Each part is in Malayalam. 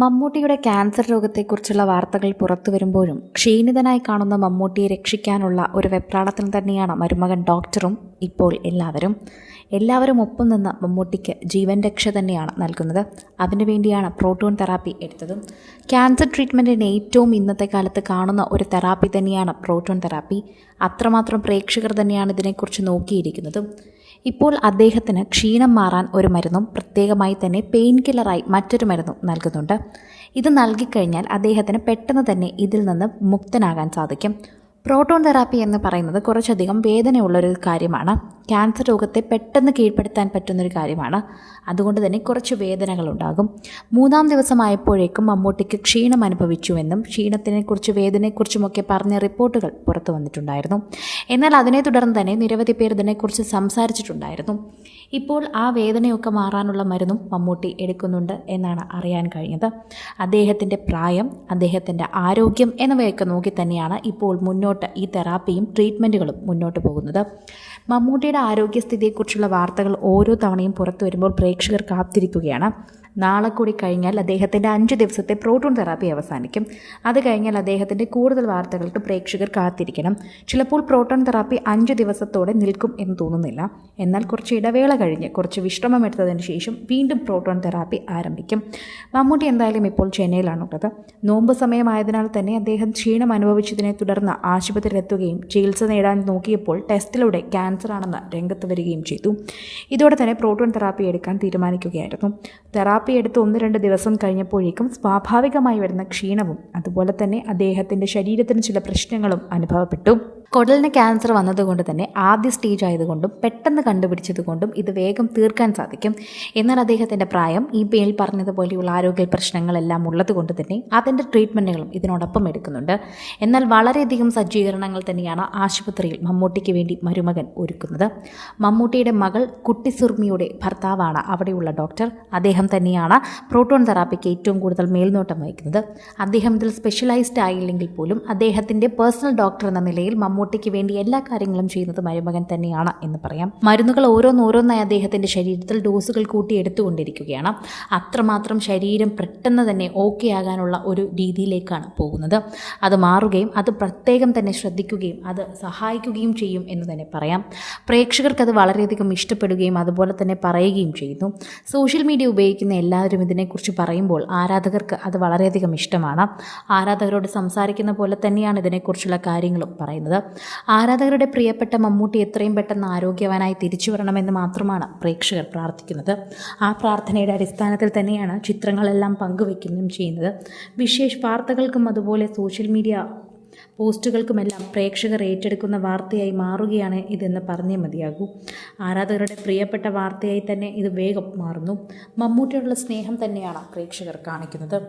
മമ്മൂട്ടിയുടെ ക്യാൻസർ രോഗത്തെക്കുറിച്ചുള്ള വാർത്തകൾ പുറത്തു വരുമ്പോഴും ക്ഷീണിതനായി കാണുന്ന മമ്മൂട്ടിയെ രക്ഷിക്കാനുള്ള ഒരു വെപ്രാളത്തിൽ തന്നെയാണ് മരുമകൻ ഡോക്ടറും ഇപ്പോൾ എല്ലാവരും. എല്ലാവരും ഒപ്പം നിന്ന് മമ്മൂട്ടിക്ക് ജീവൻ രക്ഷ തന്നെയാണ് നൽകുന്നത്. അതിനുവേണ്ടിയാണ് പ്രോട്ടോൺ തെറാപ്പി എടുത്തതും. ക്യാൻസർ ട്രീറ്റ്മെന്റിന് ഏറ്റവും ഇന്നത്തെ കാലത്ത് കാണുന്ന ഒരു തെറാപ്പി തന്നെയാണ് പ്രോട്ടോൺ തെറാപ്പി. അത്രമാത്രം പ്രേക്ഷകർ തന്നെയാണ് ഇതിനെക്കുറിച്ച് നോക്കിയിരിക്കുന്നത്. ഇപ്പോൾ അദ്ദേഹത്തിന് ക്ഷീണം മാറാൻ ഒരു മരുന്നും പ്രത്യേകമായി തന്നെ പെയിൻ കില്ലറായി മറ്റൊരു മരുന്നും നൽകുന്നുണ്ട്. ഇത് നൽകിക്കഴിഞ്ഞാൽ അദ്ദേഹത്തിന് പെട്ടെന്ന് തന്നെ ഇതിൽ നിന്ന് മുക്തനാകാൻ സാധിക്കും. പ്രോട്ടോൺ തെറാപ്പി എന്ന് പറയുന്നത് കുറച്ചധികം വേദനയുള്ളൊരു കാര്യമാണ്. ക്യാൻസർ രോഗത്തെ പെട്ടെന്ന് കീഴ്പ്പെടുത്താൻ പറ്റുന്നൊരു കാര്യമാണ്. അതുകൊണ്ട് തന്നെ കുറച്ച് വേദനകളുണ്ടാകും. മൂന്നാം ദിവസമായപ്പോഴേക്കും മമ്മൂട്ടിക്ക് ക്ഷീണം അനുഭവിച്ചുവെന്നും ക്ഷീണത്തിനെക്കുറിച്ച് വേദനയെക്കുറിച്ചുമൊക്കെ പറഞ്ഞ റിപ്പോർട്ടുകൾ പുറത്തു വന്നിട്ടുണ്ടായിരുന്നു. എന്നാൽ അതിനെ തുടർന്ന് തന്നെ നിരവധി പേർ ഇതിനെക്കുറിച്ച് സംസാരിച്ചിട്ടുണ്ടായിരുന്നു. ഇപ്പോൾ ആ വേദനയൊക്കെ മാറാനുള്ള മരുന്നും മമ്മൂട്ടി എടുക്കുന്നുണ്ട് എന്നാണ് അറിയാൻ കഴിഞ്ഞത്. അദ്ദേഹത്തിന്റെ പ്രായം അദ്ദേഹത്തിന്റെ ആരോഗ്യം എന്നിവയൊക്കെ നോക്കി തന്നെയാണ് ഇപ്പോൾ മുന്നോട്ട് ഈ തെറാപ്പിയും ട്രീറ്റ്മെന്റുകളും മുന്നോട്ട് പോകുന്നത്. മമ്മൂട്ടിയുടെ ആരോഗ്യസ്ഥിതിയെക്കുറിച്ചുള്ള വാർത്തകൾ ഓരോ തവണയും പുറത്തു വരുമ്പോൾ പ്രേക്ഷകർ കാത്തിരിക്കുകയാണ്. നാളെ കൂടി കഴിഞ്ഞാൽ അദ്ദേഹത്തിന്റെ അഞ്ച് ദിവസത്തെ പ്രോട്ടോൺ തെറാപ്പി അവസാനിക്കും. അത് കഴിഞ്ഞാൽ അദ്ദേഹത്തിന്റെ കൂടുതൽ വാർത്തകൾക്ക് പ്രേക്ഷകർ കാത്തിരിക്കണം. ചിലപ്പോൾ പ്രോട്ടോൺ തെറാപ്പി അഞ്ച് ദിവസത്തോടെ നിൽക്കും എന്ന് തോന്നുന്നില്ല. എന്നാൽ കുറച്ച് ഇടവേള കഴിഞ്ഞ് കുറച്ച് വിശ്രമം എടുത്തതിന് ശേഷം വീണ്ടും പ്രോട്ടോൺ തെറാപ്പി ആരംഭിക്കും. മമ്മൂട്ടി എന്തായാലും ഇപ്പോൾ ചെന്നൈയിലാണുള്ളത്. നോമ്പ് സമയമായതിനാൽ തന്നെ അദ്ദേഹം ക്ഷീണം അനുഭവിച്ചതിനെ തുടർന്ന് ആശുപത്രിയിലെത്തുകയും ചികിത്സ നേടാൻ നോക്കിയപ്പോൾ ടെസ്റ്റിലൂടെ ക്യാൻസർ ആണെന്ന് രംഗത്ത് വരികയും ചെയ്തു. ഇതോടെ തന്നെ പ്രോട്ടോൺ തെറാപ്പി എടുക്കാൻ തീരുമാനിക്കുകയായിരുന്നു. തെറാപ്പി എടുത്ത് ഒന്ന് രണ്ട് ദിവസം കഴിഞ്ഞപ്പോഴേക്കും സ്വാഭാവികമായി വരുന്ന ക്ഷീണവും അതുപോലെ തന്നെ അദ്ദേഹത്തിന്റെ ശരീരത്തിന് ചില പ്രശ്നങ്ങളും അനുഭവപ്പെട്ടു. കുടലിന് ക്യാൻസർ വന്നതുകൊണ്ട് തന്നെ ആദ്യ സ്റ്റേജ് ആയതുകൊണ്ടും പെട്ടെന്ന് കണ്ടുപിടിച്ചതുകൊണ്ടും ഇത് വേഗം തീർക്കാൻ സാധിക്കും. എന്നാൽ അദ്ദേഹത്തിന്റെ പ്രായം ഈ പേരിൽ പറഞ്ഞതുപോലെയുള്ള ആരോഗ്യ പ്രശ്നങ്ങളെല്ലാം ഉള്ളതുകൊണ്ട് തന്നെ അതിന്റെ ട്രീറ്റ്മെന്റുകളും ഇതിനോടൊപ്പം എടുക്കുന്നുണ്ട്. എന്നാൽ വളരെയധികം സജ്ജീകരണങ്ങൾ തന്നെയാണ് ആശുപത്രിയിൽ മമ്മൂട്ടിക്ക് വേണ്ടി മരുമകൻ ഒരുക്കുന്നത്. മമ്മൂട്ടിയുടെ മകൾ കുട്ടി സുർമിയുടെ ഭർത്താവാണ് അവിടെയുള്ള ഡോക്ടർ അദ്ദേഹം തന്നെയാണ് പ്രോട്ടോൺ തെറാപ്പിക്ക് ഏറ്റവും കൂടുതൽ മേൽനോട്ടം വഹിക്കുന്നത്. അദ്ദേഹം ഇതിൽ സ്പെഷ്യലൈസ്ഡ് ആയില്ലെങ്കിൽ പോലും അദ്ദേഹത്തിന്റെ പേഴ്സണൽ ഡോക്ടർ എന്ന നിലയിൽ മമ്മൂട്ടിക്ക് വേണ്ടി എല്ലാ കാര്യങ്ങളും ചെയ്യുന്നത് മരുമകൻ തന്നെയാണ് എന്ന് പറയാം. മരുന്നുകൾ ഓരോന്നോരോന്നായി അദ്ദേഹത്തിന്റെ ശരീരത്തിൽ ഡോസുകൾ കൂട്ടി എടുത്തുകൊണ്ടിരിക്കുകയാണ് അത്രമാത്രം ശരീരം പെട്ടെന്ന് തന്നെ ഓക്കെ ആകാനുള്ള ഒരു രീതിയിലേക്കാണ് പോകുന്നത്. അത് മാറുകയും അത് പ്രത്യേകം തന്നെ ശ്രദ്ധിക്കുകയും അത് സഹായിക്കുകയും ചെയ്യും എന്ന് തന്നെ പറയാം. പ്രേക്ഷകർക്ക് അത് വളരെയധികം ഇഷ്ടപ്പെടുകയും അതുപോലെ തന്നെ പറയുകയും ചെയ്യുന്നു. സോഷ്യൽ മീഡിയ ഉപയോഗിക്കുന്ന എല്ലാവരും ഇതിനെക്കുറിച്ച് പറയുമ്പോൾ ആരാധകർക്ക് അത് വളരെയധികം ഇഷ്ടമാണ്. ആരാധകരോട് സംസാരിക്കുന്ന പോലെ തന്നെയാണ് ഇതിനെക്കുറിച്ചുള്ള കാര്യങ്ങളും പറയുന്നത്. ആരാധകരുടെ പ്രിയപ്പെട്ട മമ്മൂട്ടി എത്രയും പെട്ടെന്ന് ആരോഗ്യവാനായി തിരിച്ചു വരണമെന്ന് മാത്രമാണ് പ്രേക്ഷകർ പ്രാർത്ഥിക്കുന്നത്. ആ പ്രാർത്ഥനയുടെ അടിസ്ഥാനത്തിൽ തന്നെയാണ് ചിത്രങ്ങളെല്ലാം പങ്കുവയ്ക്കുകയും ചെയ്യുന്നത്. വിശേഷ വാർത്തകൾക്കും അതുപോലെ സോഷ്യൽ മീഡിയ പോസ്റ്റുകൾക്കുമെല്ലാം പ്രേക്ഷകർ ഏറ്റെടുക്കുന്ന വാർത്തയായി മാറുകയാണ് ഇതെന്ന് പറഞ്ഞേ മതിയാകൂ. ആരാധകരുടെ പ്രിയപ്പെട്ട വാർത്തയായി തന്നെ ഇത് വേഗം മാറുന്നു. മമ്മൂട്ടിയോടുള്ള സ്നേഹം തന്നെയാണ് പ്രേക്ഷകർ കാണിക്കുന്നത്.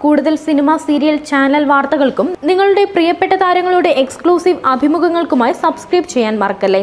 കൂടുതൽ സിനിമ സീരിയൽ ചാനൽ വാർത്തകൾക്കും നിങ്ങളുടെ പ്രിയപ്പെട്ട താരങ്ങളുടെ എക്സ്ക്ലൂസീവ് അഭിമുഖങ്ങൾക്കുമായി സബ്സ്ക്രൈബ് ചെയ്യാൻ മറക്കല്ലേ?